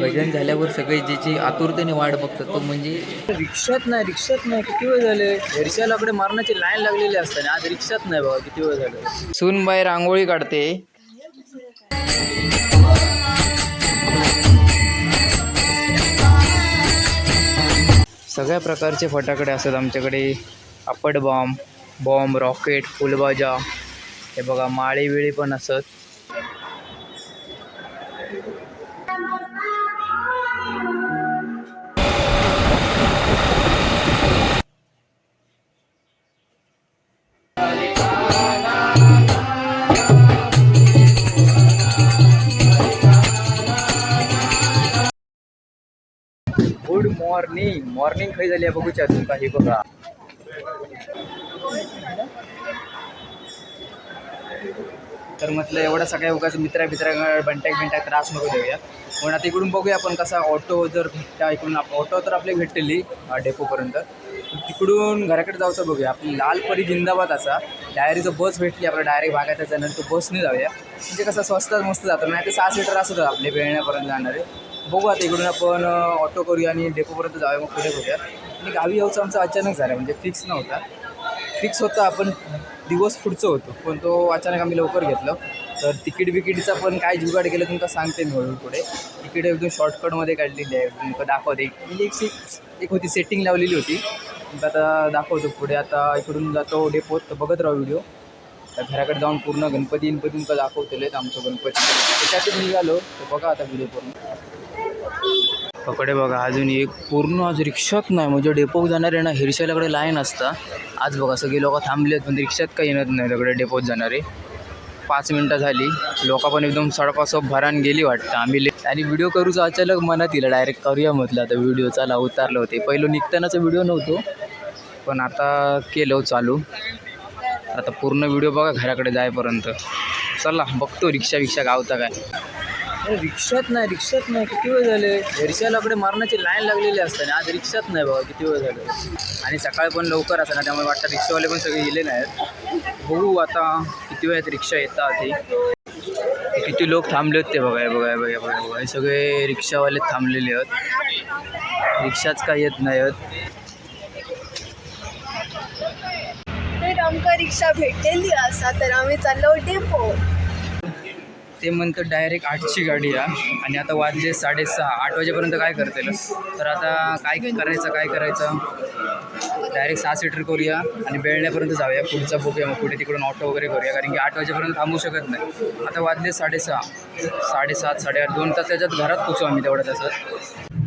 भजन झाल्यावर सगळे ज्याची आतुरतेने वाट बघतात तो म्हणजे रिक्षात नाही रिक्षात नाही किती वेळ झाले? रिक्षालाकडे मारण्याची लाईन लागलेली असताना आज रिक्षात नाही बघा किती वेळ झाले? सूनबाई रांगोळी काढते. सगळ्या प्रकारचे फटाकडे असतात आमच्याकडे. आपट बॉम्ब बॉम्ब रॉकेट फुलबाजा. हे बघा माळे विळे पण असत. गुड मॉर्निंग मॉर्निंग खंय झाली आहे बघूच्या अजून काही बघा. तर म्हटलं एवढा सगळ्या उगाच मित्रा मित्रा बंटॅक बिंटॅक त्रास नको देऊया. पण आता इकडून बघूया आपण कसा ऑटो जर भेटता इकडून ऑटो तर आपली भेटलेली डेपोपर्यंत इकडून घराकडे जाऊचं बघूया. आपली लालपरी जिंदाबाद असा. डायरेक्ट बस भेटली आपल्या डायरेक्ट भागायचा जाणार तो बसने जाऊया. म्हणजे कसं स्वस्तात मस्त जातो. नाही तर सहा सीटर असतात आपले वेळण्यापर्यंत जाणारे. बघू आता इकडून आपण ऑटो करूया आणि डेपोपर्यंत जाऊया. मग पुढे बघूया. आणि गावी यायचं आमचं अचानक झालं. म्हणजे फिक्स नव्हता. फिक्स होता. आपण दिवस पुढचं होतो. पण तो अचानक आम्ही लवकर घेतलं. तर तिकीट बिकीटचा पण काय जुगाड केलं तुमका सांगते मी हळूहळू पुढे. तिकीट एकदम शॉर्टकटमध्ये काढलेली आहे. तुमका दाखवते. एक एक होती. सेटिंग लावलेली होती. आता दाखवतो पुढे. आता इकडून जातो डेपोत तर बघत राहू व्हिडिओ तर घराकडे जाऊन पूर्ण गणपती गणपती तुमका दाखवतेले आमचं गणपती. त्याच्यातच निघालो तर बघा आता व्हिडिओ पूर्ण. पकडे बघा अजून एक पूर्ण आज रिक्षात नाही. म्हणजे डेपोक जाणारे ना हिरशालाकडे लाईन असता. आज बघा सगळे लोक थांबलेत पण रिक्षात काही येणार नाही तिकडे डेपोत जाणारे. पाच मिनटं झाली. लोक पण एकदम सडपासोप भरान गेली वाटतं. आम्ही ले आणि व्हिडिओ करूचा अचानक मनात येईल. डायरेक्ट करूया म्हटलं आता व्हिडिओ चला उतारलं होते. पहिलं निघतानाचा व्हिडिओ नव्हतो. पण आता केलं चालू. आता पूर्ण व्हिडिओ बघा घराकडे जायपर्यंत चला बघतो रिक्षा विक्षा गावता काय. अरे रिक्षात नाही रिक्षात नाही. किती वेळ झाले? रिक्षालाकडे मारण्याची लाईन लागलेली असते आज रिक्षात नाही बघा किती वेळ झाले? आणि सकाळी पण लवकर असतं ना त्यामुळे वाटतं रिक्षावाले पण सगळे गेले नाहीत. बघू आता किती वेळात रिक्षा येतात ते किती लोक थांबले आहेत ते बघा हे बघा बघा बघा बघा. हे सगळे रिक्षावाले थांबलेले आहेत. रिक्षाच काय येत नाही आहेत. तर आमकां रिक्षा भेटलेली आसा तर आम्ही चाललो डेपो. ते म्हणतं डायरेक्ट आठची गाडी या. आणि आता वाजले साडेसहा आठ वाजेपर्यंत काय करतील? तर आता काय करायचं काय करायचं? डायरेक्ट सहा सीटर करूया आणि बेळण्यापर्यंत जाऊया. पुढचा बघूया मग पुढे तिकडून ऑटो वगैरे करूया. कारण की आठ वाजेपर्यंत थांबू शकत नाही. आता वाजले साडेसहा. साडेसात साडेआठ दोन तास त्याच्यात घरात पोचू आम्ही तेवढ्या तासात.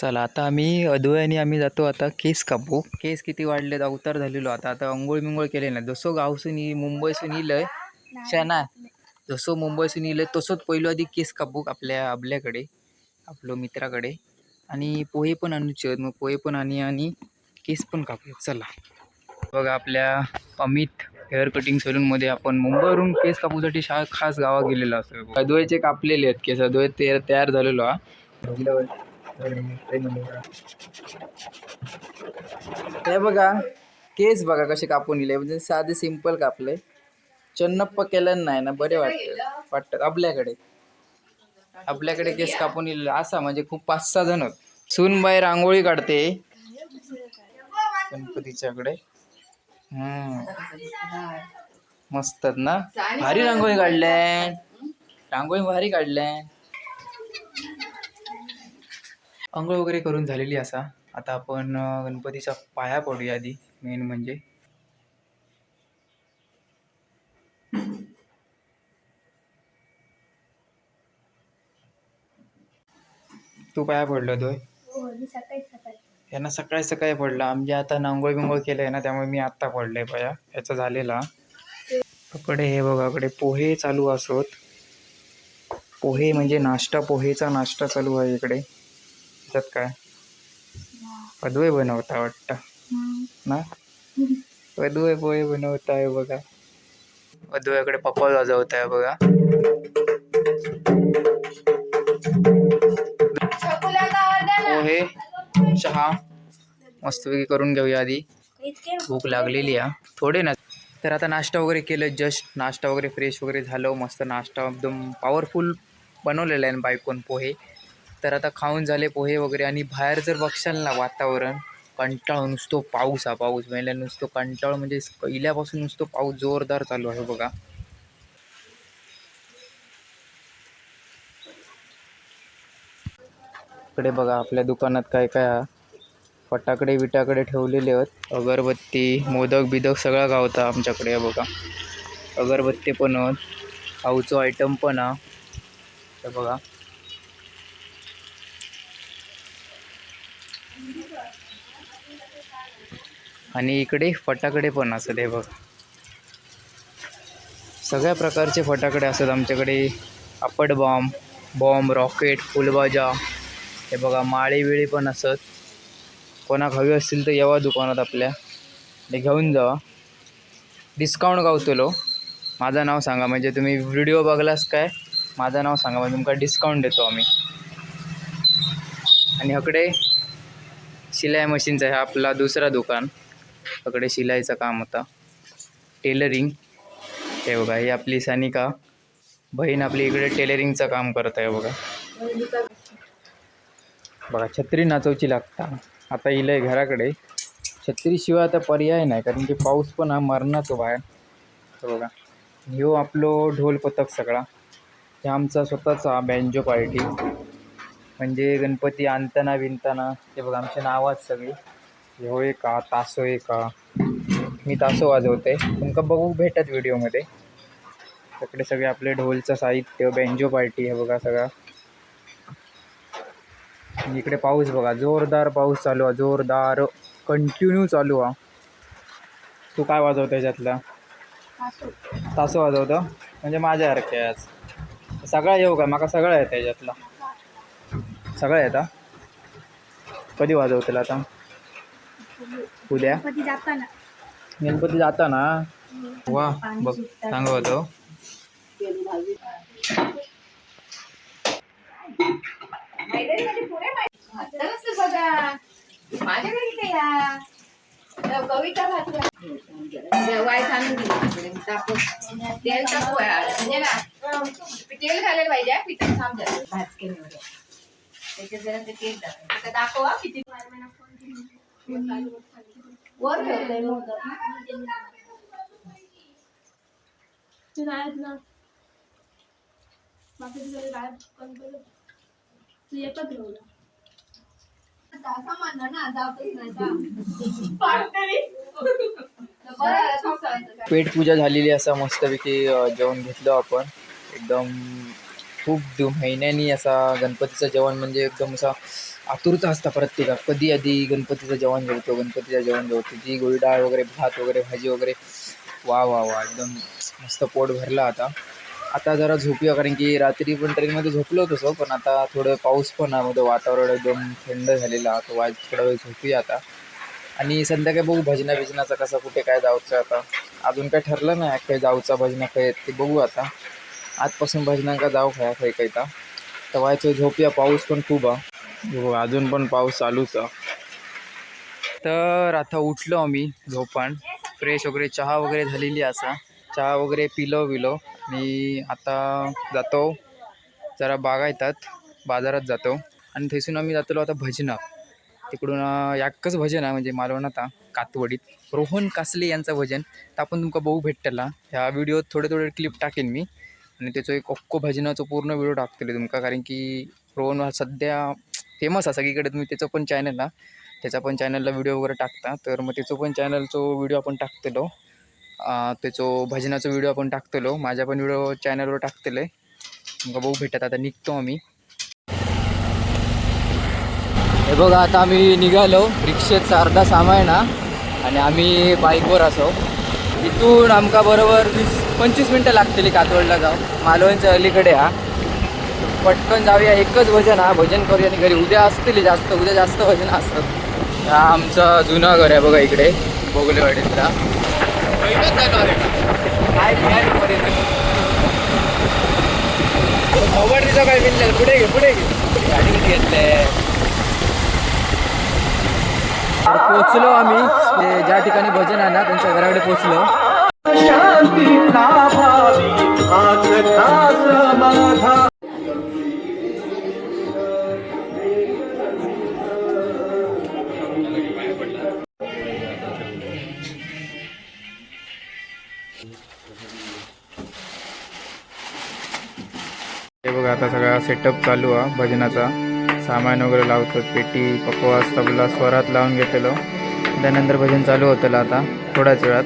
चला आता आम्ही अद्वयाने आम्ही जातो आता केस कापू. केस किती वाढलेत अवतार झालेलो आता. आता अंघोळ बिंगोळ केले नाही जसं गावसून ये मुंबईसून येलंय शना जसं मुंबईसून येलंय तसंच पहिलं आधी केस कापूक आपल्या आपल्याकडे आपलं मित्राकडे. आणि पोहे पण आणूचे मग पोहे पण आणि आणि केस पण कापूया चला. बघा आपल्या अमित हेअर कटिंग सलूनमध्ये आपण मुंबईवरून केस कापूसाठी शा खास गावा गेलेलो असतो. अद्वैचे कापलेले आहेत केस अद्वैत ते तयार झालेलो हा. हे बघा केस बघा कसे कापून इले म्हणजे साधे सिंपल कापले. चन्नप्पा केलं नाही ना बरे वाटत. वाटत आपल्याकडे. आपल्याकडे केस कापून इले असा म्हणजे खूप पाच सहा जण सूनबाई रांगोळी काढते. गणपतीच्याकडे. हम्म. मस्तच ना. भारी रांगोळी काढल्या. रांगोळी भारी काढल्या. अंघोळ वगैरे करून झालेली असा. आता आपण अं, गणपतीच्या पाया पडूया आधी. मेन म्हणजे. तू पाया पडलो तो हो सकाळी यांना सकाळी सकाळी पडला. आमच्या आता नांगोळ बिंगोळ केलंय ना त्यामुळे मी आत्ता पडलोय पाया. याचा झालेला. कडे हे बघा कडे पोहे चालू असोत. पोहे म्हणजे नाश्ता पोहेचा नाश्ता चालू आहे इकडे. त्याच्यात काय? पदवे बनवता वाटतं. ना? वधू पोहे बनवताय बघा. वधूकडे पप्पा वाजवत आहे बघा. पोहे चहा मस्तपैकी करून घेऊया आधी. भूक लागलेली आहे. थोडे ना. तर आता नाश्ता वगैरे केलं जस्ट नाश्ता वगैरे फ्रेश वगैरे झालं. मस्त नाश्ता एकदम पॉवरफुल बनवलेला आहे बायकोन पोहे. तर आता खाऊन झाले पोहे वगैरे आणि बाहेर जर बघशाल ना वातावरण कंटाळ नुसतो पाऊस हा पाऊस म्हणजे नुसतो कंटाळ म्हणजे पहिल्यापासून नुसतो पाऊस जोरदार चालू आहे बघा. इकडे बघा आपल्या दुकानात काय काय फटाकडे बिटाकडे ठेवलेले आहेत. अगरबत्ती मोदक बिदक सगळं गावता आमच्याकडे बघा. अगरबत्ती पण आहेत. खाऊचो आयटम पण हा. हे बघा. आणि इकडे फटाकडे पण असत हे बघ. सगळ्या प्रकारचे फटाकडे असतात आमच्याकडे. आपट बॉम्ब बॉम्ब रॉकेट फुलबाजा हे बघा माळी बिळी पण असत कोणाक हवी असतील तर यावा दुकानात आपल्या. ते घेऊन जावा. डिस्काउंट गावतलो. माझं नाव सांगा म्हणजे तुम्ही व्हिडिओ बघलास काय? माझं नाव सांगा म्हणजे तुमका डिस्काउंट देतो आम्ही. आणि हकडे शिलाई मशीनचं आहे आपला दुसरा दुकान. सगळे शिलाईचं काम होता. टेलरिंग हे बघा ही आपली सानिका. बहीण आपली इकडे टेलरिंगचं काम करत आहे बघा. बघा छत्री नाचवची लागता. आता इलं आहे घराकडे. छत्रीशिवाय आता पर्याय नाही कारण की पाऊस पण हा मरणाचो बाहेर हे बघा. ह्यो आपलो ढोल पथक सगळा. हे आमचा स्वतःचा बँजो पार्टी. म्हणजे गणपती आणताना विणताना ते बघा आमचे नावाच सगळी. ह्यो का तासो का मी तासो वाजवते. तुमका बघू भेटत व्हिडिओमध्ये. तिकडे सगळे आपले ढोलचं साहित्य बेंजो पार्टी हे बघा सगळा. इकडे पाऊस बघा जोरदार पाऊस चालू आहे जोरदार. कंटिन्यू चालू आहे तू काय वाजवतो याच्यातला तासं वाजवतं? म्हणजे माझ्यासारखे आहे आज सगळं येऊ का? माका सगळं येतं याच्यातला सगळं येतं? कधी वाजवतील आता? उद्या. कधी जाताना. गणपती जाता ना वा बघ सांगू होतो. कविता तेल म्हणजे तेल घालायला पाहिजे हा, पिठात थांब जरा भाज केल्यावर त्याच्यात जरा ते तेल दाखव किती. वर ठेवलंय मोदक. ते नाहीत ना. बाकी तुझ्या काय कंट्रोल तू एकच ठेवलं असं म्हणलं ना जातच नाही जा. तर बरं आहे, संसाराचं काय. पेटपूजा झालेली असा मस्तपैकी जेवण घेतलं आपण. एकदम खूप महिन्यांनी असा गणपतीचं जेवण म्हणजे एकदम असा आतुरता असता प्रत्येका कधी आधी गणपतीचं जेवण जेवतो गणपतीचं जेवण जेवतो जी गोळी डाळ वगैरे भात वगैरे भाजी वगैरे वा वा वा एकदम मस्त पोट भरला आता. आता जरा झोपूया कारण की रात्री पण ट्रेनमध्ये झोपलो तसं पण आता थोडं पाऊस पण आहे मध्ये वातावरण एकदम थंड झालेलं तो वाज थोडा वेळ झोपूया आता. आणि संध्याकाळी बघू भजना बिजनाचा कसं कुठे काय जाऊचं आता. अजून काय ठरलं नाही काही जाऊचा भजना काय ते बघू आता. आजपासून भजनांका जाऊ खाया काही काही तर व्हायचं झोपूया पाऊस पण खूप आहे. हो अजून पण पाऊस चालूच आहे. तर आता उठलो आम्ही झोपान. फ्रेश वगैरे चहा वगैरे झालेली असा. चहा वगैरे पिलो बिलो. आणि आता जातो. जरा बागायतात बाजारात जातो. आणि थैसून आम्ही जातो आता भजनं तिकडून अं, याकच भजन आहे म्हणजे मालवण आता कातवडीत. रोहन कासले यांचं भजन. तर आपण तुमका बघू भेटतला. ह्या व्हिडिओत थोडे थोडे क्लिप टाकेन मी. आणि त्याचो एक अक्को भजनाचो पूर्ण व्हिडिओ टाकतले तुमका. कारण की रोहन सध्या फेमस आहे सगळीकडे. तुम्ही त्याचं पण चॅनल ना त्याचा पण चॅनलला व्हिडिओ वगैरे टाकता. तर मग त्याचं पण चॅनलचो व्हिडिओ आपण टाकतलो. त्याचो भजनाचो व्हिडिओ आपण टाकतलो. माझ्या पण व्हिडिओ चॅनलवर टाकतले तुमका बघू भेटत आता निघतो आम्ही. हे बघा आता आम्ही निघालो. रिक्षेचा अर्धा सामायना आणि आम्ही बाईकवर असो. इथून आमका बरोबर वीस पंचवीस मिनटं लागतील कातवडला जाऊ मालवणच्या अलीकडे हा. पटकन जाऊया एकच भजन हा भजन करूया आणि घरी. उद्या असतील जास्त उद्या जास्त भजन असतात. हा आमचं जुनं घर आहे बघा इकडे बोगलेवाडीतला. काय मोबाईलचं काय मिळलं पुढे घे पुढे घे. गाडी तर पोचलो आम्ही. ते ज्या ठिकाणी भजन आहे ना त्यांच्या घराकडे पोचलो. हे सेटअप चालू आहे भजनाचा. सामान वगैरे लावतो पेटी पकवास तबला स्वरात लावून घेतलो त्यानंतर भजन चालू होतं आता थोड्याच वेळात.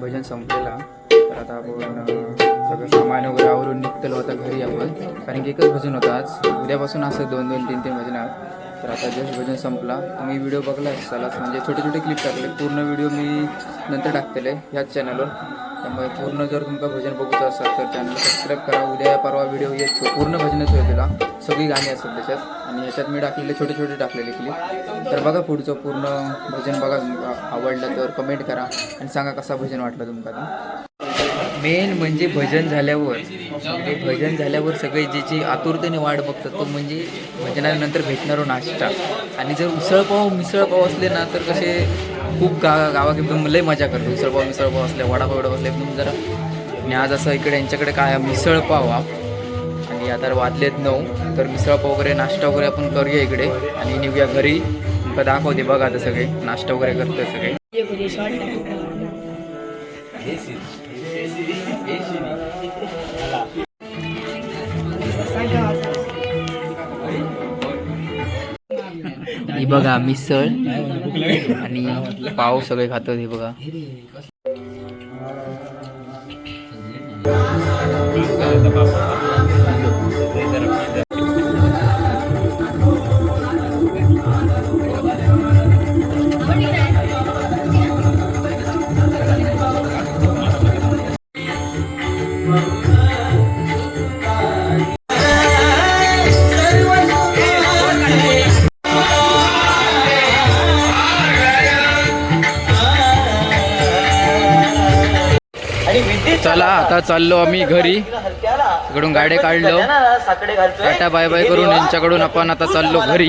भजन संपलं. आज असं दोन दोन तीन तीन भजन आहेत. तर आता जस्ट भजन संपला. तुम्ही व्हिडिओ बघला असालच म्हणजे छोटे छोटे क्लिप टाकले. पूर्ण व्हिडिओ मी नंतर टाकतेले ह्याच चॅनलवर त्यामुळे पूर्ण जर तुमका भजन बघूचं असेल तर चॅनल सबस्क्राईब करा. उद्या परवा व्हिडिओ येत पूर्ण भजनच होईल तुला. सगळी गाणी असतात त्याच्यात. आणि ह्याच्यात मी टाकलेले छोटे छोटे टाकलेले क्लिप तर बघा पुढचं पूर्ण भजन बघा. तुमका आवडलं तर कमेंट करा आणि सांगा कसा भजन वाटलं तुमका मेन म्हणजे भजन झाल्यावर भजन झाल्यावर सगळे ज्याची आतुरतेने वाट बघतात तो म्हणजे भजनानंतर भेटणारो नाश्ता. आणि जर उसळपाव मिसळपाव असले ना तर कसे खूप गा गावात एकदम लय मजा करतो. उसळपाव मिसळपाव असले वडापाव वडापाव असले एकदम जरा. आणि आज असं इकडे यांच्याकडे काय आहे, मिसळपाव हा. आणि आता वाजलेत नऊ तर मिसळपाव वगैरे नाश्ता वगैरे आपण करूया इकडे. आणि निघूया घरी. तुमका दाखवते बघा आता सगळे नाश्ता वगैरे करतोय सगळे. ही बघा मिसळ आणि पाव सगळे खातो हे बघा. आता चाललो आम्ही घरी. इकडून गाड्या काढलो. टाटा बाय बाय करून यांच्याकडून आपण आता चाललो घरी.